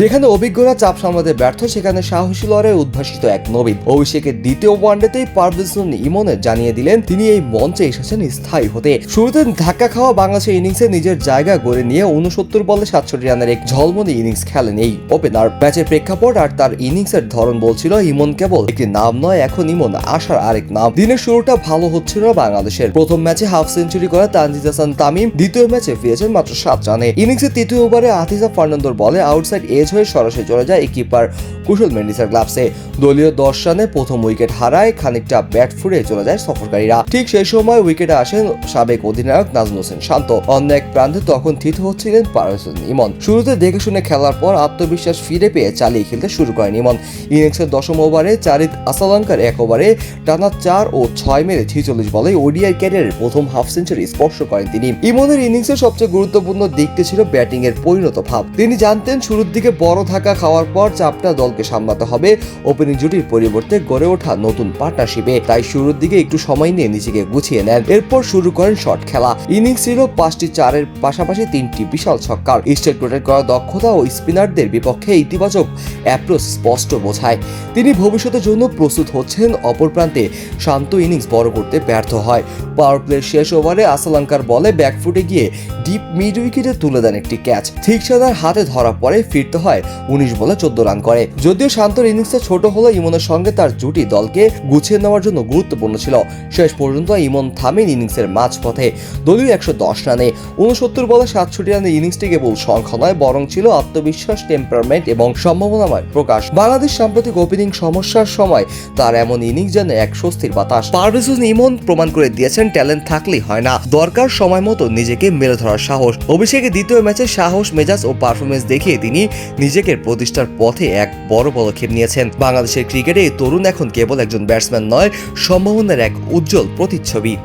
যেখানে অভিজ্ঞরা চাপ সামলাতে ব্যর্থ, সেখানে সাহসী লড়াই উদ্ভাসিত এক নবীন। অভিষেকের দ্বিতীয় ওয়ানডেতেই পারভেজন ইমনে জানিয়ে দিলেন, তিনি এই মঞ্চে এসেছেন স্থায়ী হতে। শুরুতে ধাক্কা খাওয়া বাংলাদেশের ইনিংসে নিজের জায়গা গড়ে নিয়ে উনসত্তর বলে সাতষট্টি রানের এক ঝলমনি ইনিংস খেলেন এই ওপেনার ম্যাচের প্রেক্ষাপট আর তার ইনিংসের ধরন বলছিল ইমন কেবল একটি নাম নয়, এখন ইমন আসার আরেক নাম। দিনের শুরুটা ভালো হচ্ছিল না বাংলাদেশের। প্রথম ম্যাচে হাফ সেঞ্চুরি করা তানজিদ হাসান তামিম, দ্বিতীয় ম্যাচে ফিরেছেন মাত্র সাত রানে। ইনিংসের তৃতীয় ওভারে আতিজা ফার্নান্দোর বলে আউটসাইড এজ হয়ে সরাসরি চলে যায় এই কিপার কুশল মেন্ডিসের গ্লাভসে। দলীয় দশ রানে প্রথম উইকেট হারায় খানিকটা ব্যাট ফুরে চলে যায় সফরকারীরা। ঠিক সেই সময় উইকেটে আসেন সাবেক অধিনায়ক নাজমুল হোসেন শান্ত। অন্য এক প্রান্তে তখন থিত হচ্ছিলেন পারভেজ ইমন। শুরুতে দেখে শুনে খেলার পর আত্মবিশ্বাস ফিরে পেয়ে চালিয়ে খেলতে শুরু করেন ইমন। ইনিংসের দশম ওভারে চারিত আসালঙ্কার এক ওভারে টানা চার ও ছয় মেরে ছিচল্লিশ বলে ওডিআই ক্যারিয়ারের প্রথম হাফ সেঞ্চুরি স্পর্শ করেন তিনি। ইমনের ইনিংসের সবচেয়ে গুরুত্বপূর্ণ দিকটি ছিল ব্যাটিং এর পরিণত ভাব। তিনি জানতেন শুরুর দিকে বড় ধাক্কা খাওয়ার পর চাপটা দলকে সামলাতে হবে। ওপেনিং জুটির পরিবর্তে গড়ে ওঠা নতুন পার্টনারশিপে। তাই শুরুর দিকে একটু সময় নিয়ে নিজেকে গুছিয়ে নেন। এরপর শুরু করেন শট খেলা। ইনিংস ছিল পাঁচটি চারের পাশাপাশি তিনটি বিশাল ছক্কার। স্টেট রোটেট করা দক্ষতা ও স্পিনারদের বিপক্ষে ইতিবাচক অ্যাপ্রোচ স্পষ্ট বোঝায়। তিনি ভবিষ্যতের জন্য প্রস্তুত হচ্ছেন। অপর প্রান্তে শান্ত ইনিংস বড় করতে ব্যর্থ হয়। পাওয়ার প্লের শেষ ওভারে আসালঙ্কার বলে ব্যাকফুটে গিয়ে ডিপ মিড উইকেটে তুলে দেন একটি ক্যাচ ঠিক সাদার হাতে ধরা পরে ফিরতে হয় উনিশ বলে চোদ্দ রান করে। যদিও শান্তর ইনিংসটা ছোট হলেও ইমনের সঙ্গে তার জুটি দলকে গুছিয়ে নেওয়ার জন্য গুরুত্বপূর্ণ ছিল। শেষ পর্যন্ত ইমন থামেন ইনিংসের মাঝপথে। দলীয় একশো দশ রানে উনসত্তর বলে সাতষট্টি রানের ইনিংসটি কেবল সংখ্যা নয় বরং ছিল আত্মবিশ্বাস টেম্পারমেন্ট এবং সম্ভাবনাময় প্রকাশ। বাংলাদেশ সাম্প্রতিক ওপেনিং সমস্যার সময় তার এমন ইনিংস যেন এক স্বস্তির বাতাস। পারভেজ ইমন প্রমাণ করে দিয়েছেন ট্যালেন্ট থাকলেই হয় না। দরকার সময় মতো নিজেকে মেলে ধরার সাহস। অভিষেকে দ্বিতীয় ম্যাচে সাহস, মেজাজ ও পারফরমেন্স দেখিয়ে তিনি নিজেকে প্রতিষ্ঠার পথে এক বড় পদক্ষেপ নিয়েছেন। বাংলাদেশের ক্রিকেটে তরুণ এখন কেবল একজন ব্যাটসম্যান নয়, সম্ভাবনার এক উজ্জ্বল প্রতিচ্ছবি।